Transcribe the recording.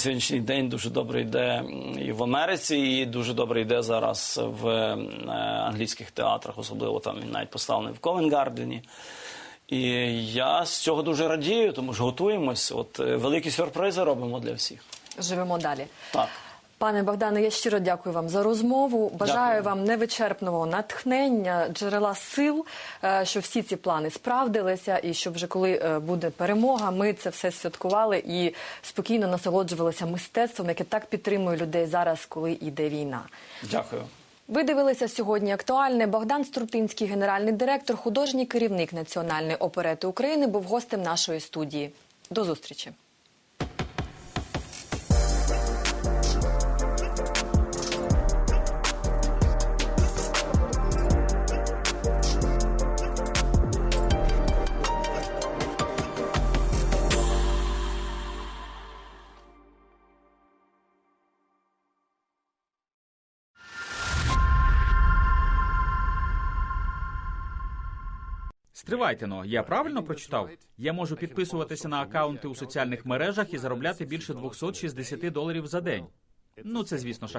Сьогоднішній день дуже добре йде і в Америці, і дуже добре йде зараз в е, англійських театрах, особливо там він навіть поставлений в Ковенгардені. І я з цього дуже радію, тому що готуємось. От е, великі сюрпризи робимо для всіх. Живемо далі. Так. Пане Богдане, я щиро дякую вам за розмову. Бажаю Дякую. вам невичерпного натхнення, джерела сил, е, щоб всі ці плани справдилися, і щоб вже коли е, буде перемога, ми це все святкували і спокійно насолоджувалися мистецтвом, яке так підтримує людей зараз, коли йде війна. Дякую. Ви дивилися сьогодні актуальне. Богдан Струтинський, генеральний директор, художній керівник Національної оперети України, був гостем нашої студії. До зустрічі. Стривайте но, я правильно прочитав? Я можу підписуватися на акаунти у соціальних мережах і заробляти більше 260 доларів за день. Ну це звісно шах.